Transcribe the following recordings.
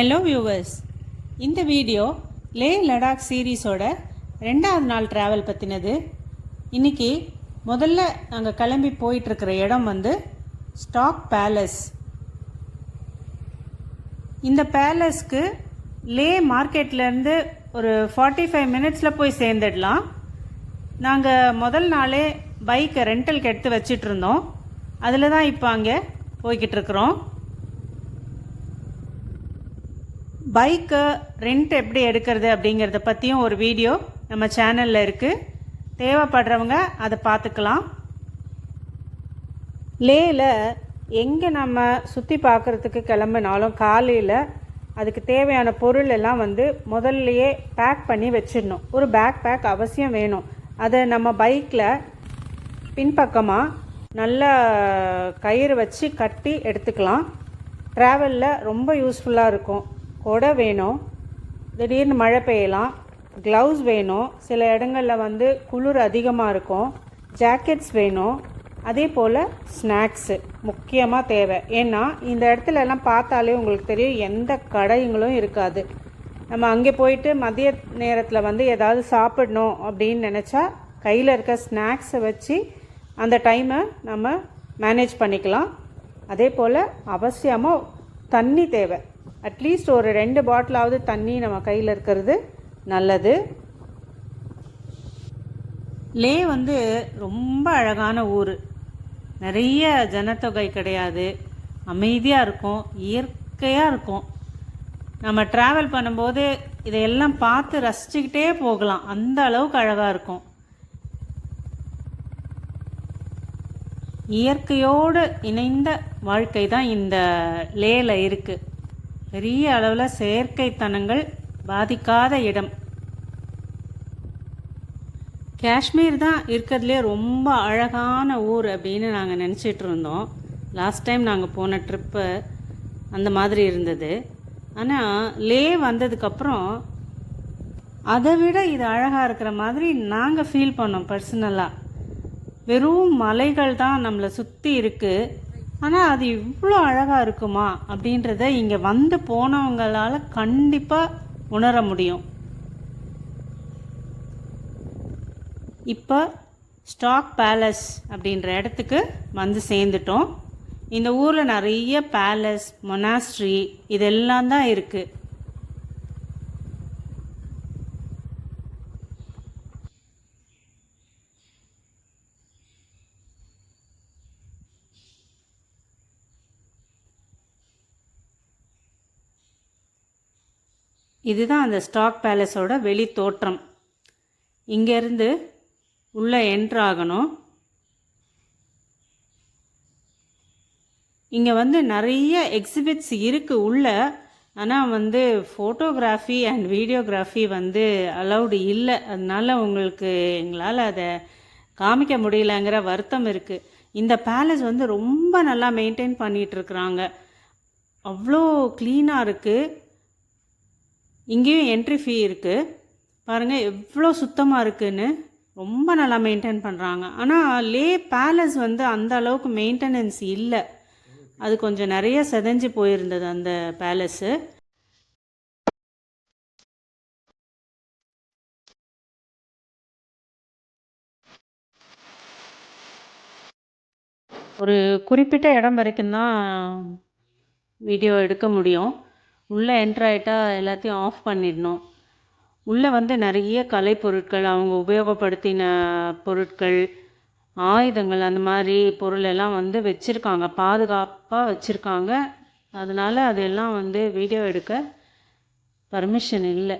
Hello viewers இந்த video Leh Ladakh சீரீஸோட ரெண்டாவது நாள் ட்ராவல் பற்றினது இன்னைக்கு முதல்ல நாங்கள் கிளம்பி போயிட்டுருக்கிற இடம் வந்து ஸ்டாக் பேலஸ் இந்த பேலஸ்க்கு லே மார்க்கெட்லேருந்து ஒரு ஃபார்ட்டி ஃபைவ் மினிட்ஸில் போய் சேர்ந்துடலாம். நாங்கள் முதல் நாளே பைக்கை ரெண்டலுக்கு எடுத்து வச்சிட்டு இருந்தோம் அதில் தான் இப்போ அங்கே போய்கிட்டு இருக்கிறோம் பைக்கு ரெண்ட் எப்படி எடுக்கிறது அப்படிங்கிறத பற்றியும் ஒரு வீடியோ நம்ம சேனலில் இருக்குது தேவைப்படுறவங்க அதை பார்த்துக்கலாம். லேயில் எங்கே நம்ம சுற்றி பார்க்குறதுக்கு கிளம்பினாலும் காலையில் அதுக்கு தேவையான பொருள் எல்லாம் வந்து முதல்லையே பேக் பண்ணி வச்சிடணும். ஒரு பேக் பேக் அவசியம் வேணும். அதை நம்ம பைக்கில் பின்பக்கமாக நல்ல கயிறு வச்சு கட்டி எடுத்துக்கலாம். ட்ராவலில் ரொம்ப யூஸ்ஃபுல்லாக இருக்கும். கொடை வேணும் திடீர்னு மழை பெய்யலாம் க்ளவுஸ் வேணும் சில இடங்களில் வந்து குளிர் அதிகமாக இருக்கும் ஜாக்கெட்ஸ் வேணும் அதே போல் ஸ்நாக்ஸு முக்கியமாக தேவை. ஏன்னா இந்த இடத்துலலாம் பார்த்தாலே உங்களுக்கு தெரியும் எந்த கடைங்களும் இருக்காது. நம்ம அங்கே போயிட்டு மதிய நேரத்தில் வந்து ஏதாவது சாப்பிடணும் அப்படின்னு நினச்சா கையில் இருக்க ஸ்நாக்ஸை வச்சு அந்த டைமை நம்ம மேனேஜ் பண்ணிக்கலாம். அதே போல் அவசியமாக தண்ணி தேவை. அட்லீஸ்ட் ஒரு ரெண்டு பாட்டிலாவது தண்ணி நம்ம கையில் இருக்கிறது நல்லது. லே வந்து ரொம்ப அழகான ஊர். நிறைய ஜனத்தொகை கிடையாது. அமைதியாக இருக்கும் இயற்கையாக இருக்கும். நம்ம ட்ராவல் பண்ணும்போது இதையெல்லாம் பார்த்து ரசிச்சுக்கிட்டே போகலாம். அந்த அளவுக்கு அழகாக இருக்கும். இயற்கையோடு இணைந்த வாழ்க்கை தான் இந்த லேல இருக்குது பெரிய அளவில் செயற்கைத்தனங்கள் பாதிக்காத இடம். காஷ்மீர் தான் இருக்கிறதுலே ரொம்ப அழகான ஊர் அப்படின்னு நாங்கள் நினச்சிட்டு இருந்தோம். லாஸ்ட் டைம் நாங்கள் போன ட்ரிப்பு அந்த மாதிரி இருந்தது. ஆனால் லே வந்ததுக்கப்புறம் அதை விட இது அழகாக இருக்கிற மாதிரி நாங்கள் ஃபீல் பண்ணோம் பர்சனலாக வெறும் மலைகள் தான் நம்மளை சுற்றி இருக்குது ஆனால் அது இவ்வளோ அழகாக இருக்குமா? அப்படின்றத இங்கே வந்து போனவங்களால் கண்டிப்பாக உணர முடியும். இப்போ ஸ்டாக் பேலஸ் அப்படின்ற இடத்துக்கு வந்து சேர்ந்துட்டோம். இந்த ஊரில் நிறைய பேலஸ் மொனாஸ்ட்ரி இதெல்லாம் தான் இருக்குது இதுதான் அந்த ஸ்டாக் பேலஸோட வெளி தோற்றம். இங்கேருந்து உள்ளே என்ட்ராகணும் இங்கே வந்து நிறைய எக்ஸிபிட்ஸ் இருக்குது உள்ள. ஆனால் வந்து ஃபோட்டோகிராஃபி அண்ட் வீடியோகிராஃபி வந்து அலௌடு இல்லை. அதனால் உங்களுக்கு எங்களால் அதை காமிக்க முடியலங்கிற வருத்தம் இருக்குது இந்த பேலஸ் வந்து ரொம்ப நல்லா மெயின்டைன் பண்ணிகிட்ருக்குறாங்க அவ்வளோ க்ளீனாக இருக்குது இங்கேயும் என்ட்ரி ஃபீ இருக்குது பாருங்கள் எவ்வளோ சுத்தமாக இருக்குதுன்னு ரொம்ப நல்லா மெயின்டைன் பண்ணுறாங்க ஆனால் லே பேலஸ் வந்து அந்த அளவுக்கு மெயின்டெனன்ஸ் இல்லை. அது கொஞ்சம் நிறைய செதஞ்சு போயிருந்தது அந்த பேலஸு ஒரு குறிப்பிட்ட இடம் வரைக்கும் தான் வீடியோ எடுக்க முடியும். உள்ளே என்ட்ரு ஆகிட்டா எல்லாத்தையும் ஆஃப் பண்ணிடணும். உள்ளே வந்து நிறைய கலைப்பொருட்கள் அவங்க உபயோகப்படுத்தின பொருட்கள் ஆயுதங்கள் அந்த மாதிரி பொருள் எல்லாம் வந்து வச்சுருக்காங்க. பாதுகாப்பாக வச்சுருக்காங்க. அதனால் அதெல்லாம் வந்து வீடியோ எடுக்க பர்மிஷன் இல்லை.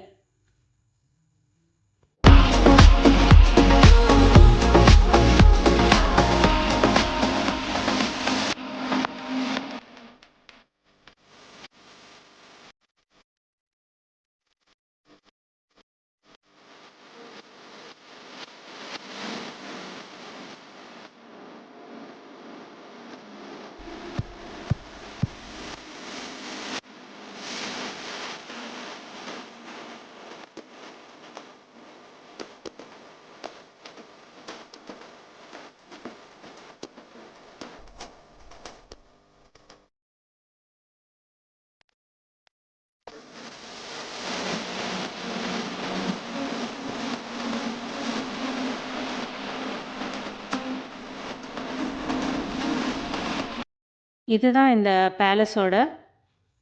இதுதான் இந்த பேலஸோட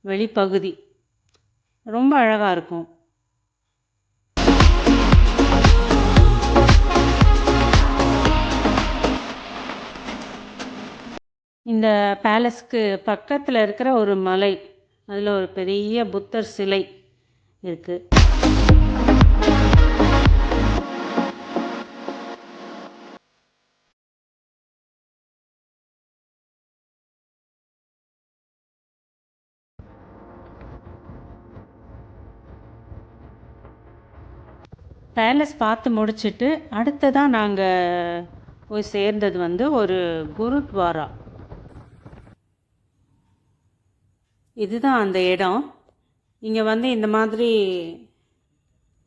வெளிப்பகுதி. ரொம்ப அழகாக இருக்கும். இந்த பேலஸ்க்கு பக்கத்தில் இருக்கிற ஒரு மலை. அதில் ஒரு பெரிய புத்தர் சிலை இருக்குது பேலஸ் பார்த்து முடிச்சிட்டு அடுத்ததாக நாங்கள் போய் சேர்ந்தது வந்து ஒரு குருத்வாரா. இதுதான் அந்த இடம். இங்கே வந்து இந்த மாதிரி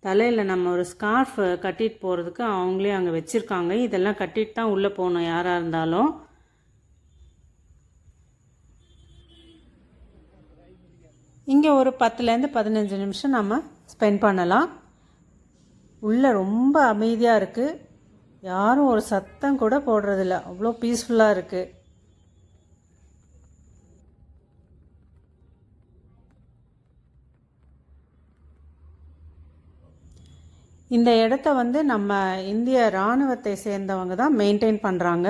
தலையில் நம்ம ஒரு ஸ்கார்ஃப் கட்டிட்டு போகிறதுக்கு அவங்களே அங்கே வச்சுருக்காங்க. இதெல்லாம் கட்டிட்டு தான் உள்ளே போகணும் யாராக இருந்தாலும். இங்கே ஒரு பத்துலேருந்து பதினஞ்சு நிமிஷம் நம்ம ஸ்பெண்ட் பண்ணலாம். உள்ளே ரொம்ப அமைதியாக இருக்குது யாரும் ஒரு சத்தம் கூட போடுறதில்ல. அவ்வளோ பீஸ்ஃபுல்லாக இருக்குது இந்த இடத்த வந்து நம்ம இந்திய இராணுவத்தை சேர்ந்தவங்க தான் மெயின்டைன் பண்ணுறாங்க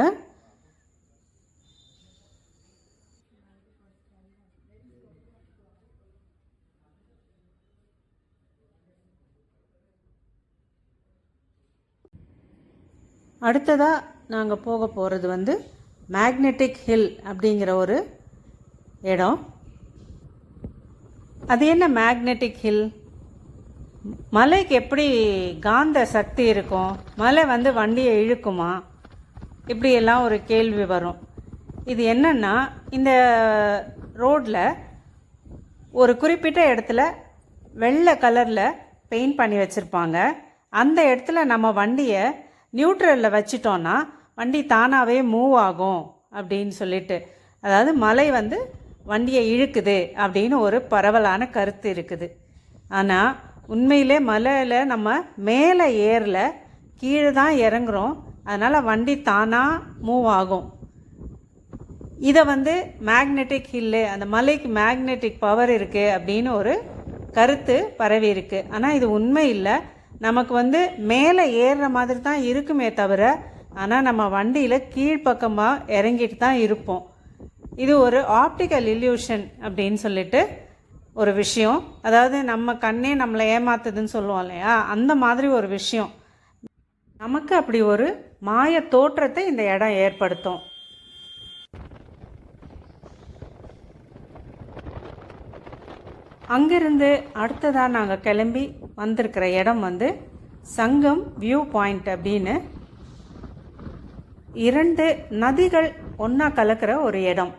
அடுத்ததாக நாங்கள் போக போகிறது வந்து மேக்னெட்டிக் ஹில் அப்படிங்கிற ஒரு இடம். அது என்ன மேக்னெட்டிக் ஹில் மலைக்கு எப்படி காந்த சக்தி இருக்கும்? மலை வந்து வண்டியை இழுக்குமா? இப்படியெல்லாம் ஒரு கேள்வி வரும். இது என்னென்னா இந்த ரோட்டில் ஒரு குறிப்பிட்ட இடத்துல வெள்ளை கலரில் பெயிண்ட் பண்ணி வச்சுருப்பாங்க. அந்த இடத்துல நம்ம வண்டியை நியூட்ரலில் வச்சிட்டோன்னா வண்டி தானாகவே மூவ் ஆகும் அப்படின்னு சொல்லிட்டு அதாவது மலை வந்து வண்டியை இழுக்குது அப்படின்னு ஒரு பரவலான கருத்து இருக்குது. ஆனால் உண்மையிலே மலையில் நம்ம மேலே ஏறல கீழே தான் இறங்குறோம். அதனால் வண்டி தானாக மூவ் ஆகும். இதை வந்து மேக்னெட்டிக் ஹில்லு அந்த மலைக்கு மேக்னெட்டிக் பவர் இருக்குது அப்படின்னு ஒரு கருத்து பரவி இருக்குது ஆனால் இது உண்மை இல்லை. நமக்கு வந்து மேலே ஏறுற மாதிரி தான் இருக்குமே தவிர ஆனால் நம்ம வண்டியில் கீழ்ப்பக்கமாக இறங்கிட்டு தான் இருப்போம். இது ஒரு ஆப்டிக்கல் இல்யூஷன் அப்படின்னு சொல்லிட்டு ஒரு விஷயம். அதாவது நம்ம கண்ணே நம்மளை ஏமாத்துதுன்னு சொல்லுவோம் இல்லையா? அந்த மாதிரி ஒரு விஷயம். நமக்கு அப்படி ஒரு மாய தோற்றத்தை இந்த இடம் ஏற்படுத்தும். அங்கேருந்து அடுத்ததாக நாங்கள் கிளம்பி வந்திருக்கிற இடம் வந்து சங்கம் வியூ பாயிண்ட் அப்படின்னு. இரண்டு நதிகள் ஒன்றா கலக்கிற ஒரு இடம்.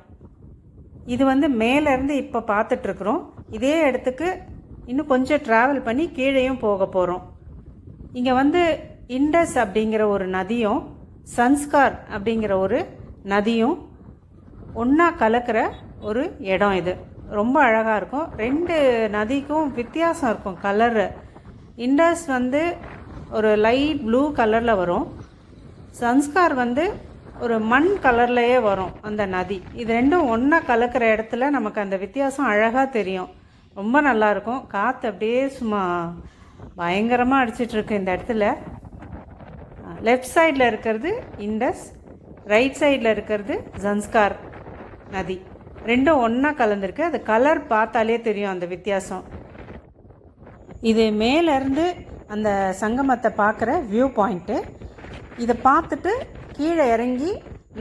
இது வந்து மேலேருந்து இப்போ பார்த்துட்ருக்குறோம். இதே இடத்துக்கு இன்னும் கொஞ்சம் ட்ராவல் பண்ணி கீழேயும் போக போகிறோம் இங்கே வந்து இண்டஸ் அப்படிங்கிற ஒரு நதியும் சன்ஸ்கார் அப்படிங்கிற ஒரு நதியும் ஒன்றா கலக்கிற ஒரு இடம் இது. ரொம்ப அழகாக இருக்கும். ரெண்டு நதிக்கும் வித்தியாசம் இருக்கும் கலரு இண்டஸ் வந்து ஒரு லைட் ப்ளூ கலரில் வரும். சன்ஸ்கார் வந்து ஒரு மண் கலர்லேயே வரும் அந்த நதி. இது ரெண்டும் ஒன்றா கலக்கிற இடத்துல நமக்கு அந்த வித்தியாசம் அழகாக தெரியும். ரொம்ப நல்லாயிருக்கும் காற்று அப்படியே சும்மா பயங்கரமாக அடிச்சிட்ருக்கு இந்த இடத்துல. லெஃப்ட் சைடில் இருக்கிறது இண்டஸ் ரைட் சைடில் இருக்கிறது ஜன்ஸ்கார் நதி. ரெண்டும் ஒன்றா கலந்துருக்கு. அது கலர் பார்த்தாலே தெரியும் அந்த வித்தியாசம். இது மேலேருந்து அந்த சங்கமத்தை பார்க்குற வியூ பாயிண்ட்டு இதை பார்த்துட்டு கீழே இறங்கி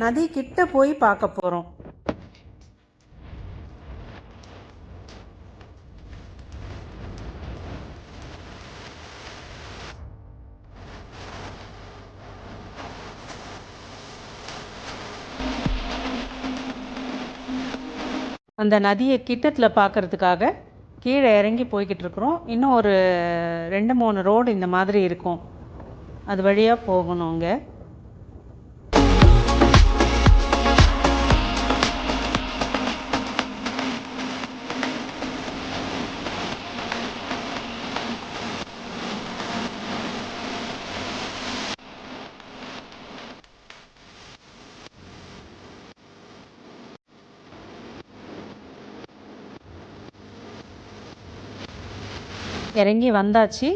நதி கிட்ட போய் பார்க்க போகிறோம் அந்த நதியை கிட்டத்தில் பார்க்குறதுக்காக கீழே இறங்கி போய்கிட்டு இருக்கிறோம். இன்னும் ஒரு ரெண்டு மூணு ரோடு இந்த மாதிரி இருக்கும். அது வழியாக போகணும் அங்கே. இறங்கி வந்தாச்சு.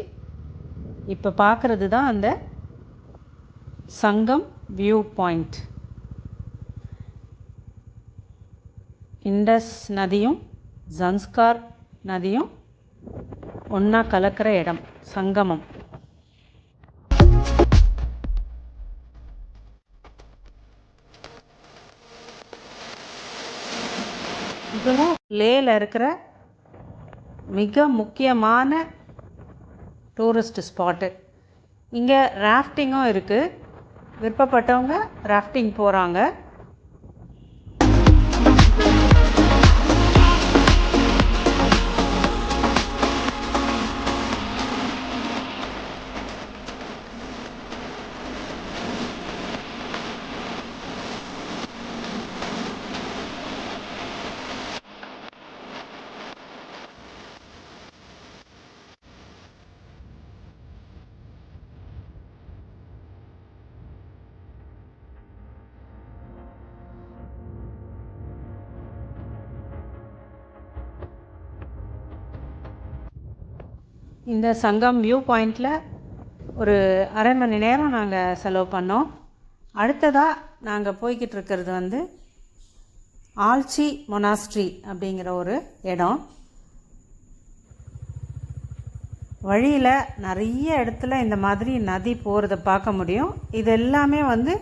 இப்போ பார்க்குறது தான் அந்த சங்கம் வியூ பாயிண்ட் இண்டஸ் நதியும் ஜன்ஸ்கார் நதியும் ஒன்றா கலக்கிற இடம் சங்கமம். இதுவும் லேயில் இருக்கிற மிக முக்கியமான டூரிஸ்ட் ஸ்பாட்டு இங்கே ராஃப்டிங்கும் இருக்குது விருப்பப்பட்டவங்க ராஃப்டிங் போகிறாங்க இந்த சங்கம் வியூ பாயிண்டில் ஒரு அரை மணி நேரம் நாங்கள் செலவு பண்ணோம். அடுத்ததாக நாங்கள் போய்கிட்டு இருக்கிறது வந்து ஆல்ச்சி மொனாஸ்ட்ரி அப்படிங்கிற ஒரு இடம். வழியில் நிறைய இடத்துல இந்த மாதிரி நதி போகிறத பார்க்க முடியும். இது எல்லாமே வந்து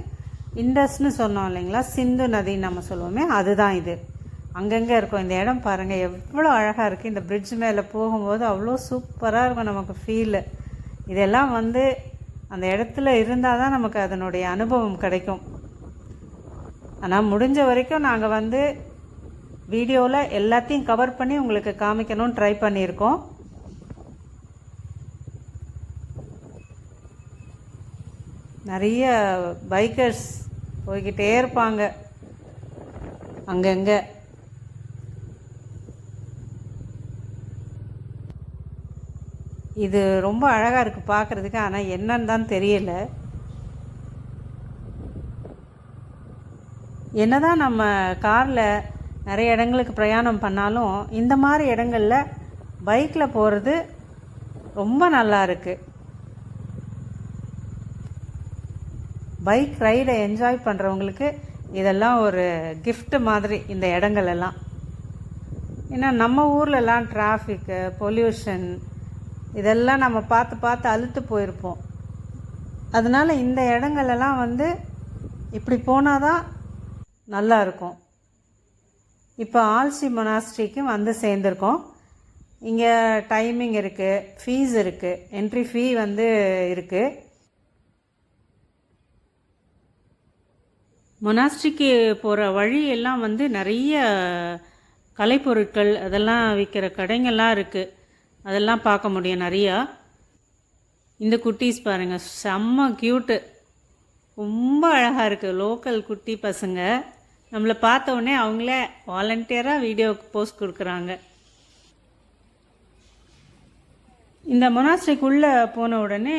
இண்டஸ்னு சொன்னோம் இல்லைங்களா? சிந்து நதின்னு நம்ம சொல்லுவோமே அதுதான் இது. அங்கங்கே இருக்கும். இந்த இடம் பாருங்கள் எவ்வளோ அழகாக இருக்குது இந்த பிரிட்ஜ் மேலே போகும்போது அவ்வளோ சூப்பராக இருக்கும் நமக்கு ஃபீலு இதெல்லாம் வந்து அந்த இடத்துல இருந்தால் தான் நமக்கு அதனுடைய அனுபவம் கிடைக்கும். ஆனால் முடிஞ்ச வரைக்கும் நாங்கள் வந்து வீடியோவில் எல்லாத்தையும் கவர் பண்ணி உங்களுக்கு காமிக்கணும்னு ட்ரை பண்ணியிருக்கோம். நிறைய பைக்கர்ஸ் போய்கிட்டே இருப்பாங்க. அங்கங்கே. இது ரொம்ப அழகாக இருக்குது பார்க்குறதுக்கு ஆனால் என்னன்னு தான் தெரியல. என்னதான் நம்ம காரில் நிறைய இடங்களுக்கு பிரயாணம் பண்ணாலும் இந்த மாதிரி இடங்களில் பைக்கில் போகிறது ரொம்ப நல்லா இருக்குது பைக் ரைடை என்ஜாய் பண்ணுறவங்களுக்கு இதெல்லாம் ஒரு கிஃப்ட் மாதிரி இந்த இடங்கள் எல்லாம். ஏன்னா நம்ம ஊர்லலாம் டிராஃபிக்கு பொல்யூஷன் இதெல்லாம் நம்ம பார்த்து பார்த்து அழுத்து போயிருப்போம். அதனால் இந்த இடங்களெல்லாம் வந்து இப்படி போனால் தான் நல்லா இருக்கும். இப்போ ஆல்சி மொனாஸ்ட்ரிக்கு வந்து சேர்ந்துருக்கோம். இங்கே டைமிங் இருக்குது ஃபீஸ் இருக்குது என்ட்ரி ஃபீ வந்து இருக்குது மொனாஸ்ட்ரிக்கு போகிற வழி எல்லாம் வந்து நிறைய கலைப்பொருட்கள் அதெல்லாம் விற்கிற கடைங்கள்லாம் இருக்குது அதெல்லாம் பார்க்க முடியும் நிறையா. இந்த குட்டீஸ் பாருங்கள் செம்ம க்யூட்டு ரொம்ப அழகாக இருக்குது லோக்கல் குட்டி பசங்க. நம்மளை பார்த்த உடனே அவங்களே வாலண்டியராக வீடியோவுக்கு போஸ்ட் கொடுக்குறாங்க. இந்த மொனாஸ்ட்ரிக்குள்ளே போன உடனே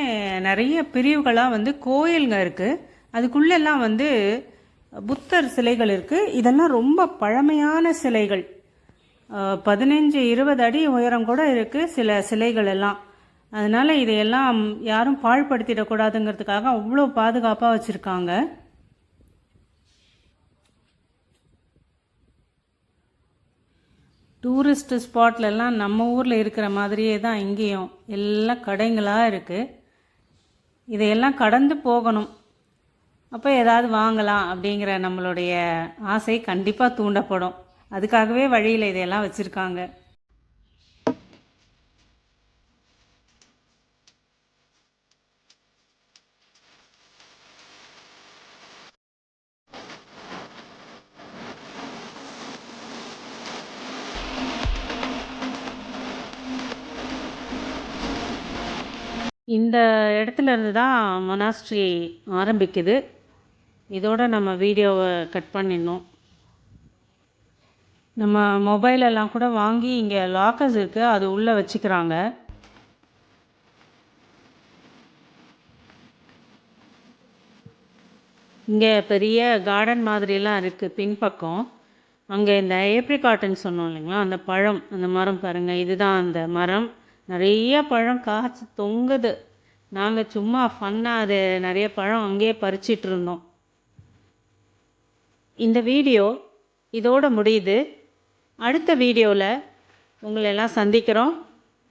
நிறைய பிரிவுகளாக வந்து கோயில்கள் இருக்குது அதுக்குள்ளெல்லாம் வந்து புத்தர் சிலைகள் இருக்குது இதெல்லாம் ரொம்ப பழமையான சிலைகள். பதினஞ்சு இருபது அடி உயரம் கூட இருக்குது சில சிலைகள் எல்லாம். அதனால் இதையெல்லாம் யாரும் பாழ்படுத்திடக்கூடாதுங்கிறதுக்காக அவ்வளோ பாதுகாப்பாக வச்சுருக்காங்க. டூரிஸ்ட் ஸ்பாட்லலாம் நம்ம ஊரில் இருக்கிற மாதிரியே தான் இங்கேயும். எல்லாம் கடைங்களாக இருக்குது இதையெல்லாம் கடந்து போகணும். அப்போ ஏதாவது வாங்கலாம் அப்படிங்கிற நம்மளுடைய ஆசை கண்டிப்பாக தூண்டப்படும். அதுக்காகவே வழியில் இதையெல்லாம் வச்சுருக்காங்க. இந்த இடத்துல இருந்து தான் மொனாஸ்ட்ரி ஆரம்பிக்குது. இதோட நம்ம வீடியோவை கட் பண்ணிடணும். நம்ம மொபைல் எல்லாம் கூட வாங்கி இங்கே லாக்கர்ஸ் இருக்குது அது உள்ளே வச்சுக்கிறாங்க. இங்கே பெரிய கார்டன் மாதிரிலாம் இருக்குது பின்பக்கம். அங்கே இந்த ஏப்ரிகாட்டுன்னு சொன்னோம் இல்லைங்களா? அந்த பழம் அந்த மரம் பாருங்கள் இதுதான் அந்த மரம். நிறைய பழம் காய்ச்சி தொங்குது. நாங்கள் சும்மா ஃபன்னாக அது நிறைய பழம் அங்கேயே பறிச்சிட்டு இருந்தோம். இந்த வீடியோ இதோட முடியுது. அடுத்த வீடியோவில் உங்களை எல்லாம் சந்திக்கிறோம்.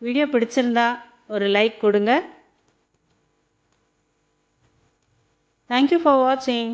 வீடியோ பிடிச்சிருந்தா ஒரு லைக் கொடுங்க. தேங்க்யூ ஃபார் வாட்சிங்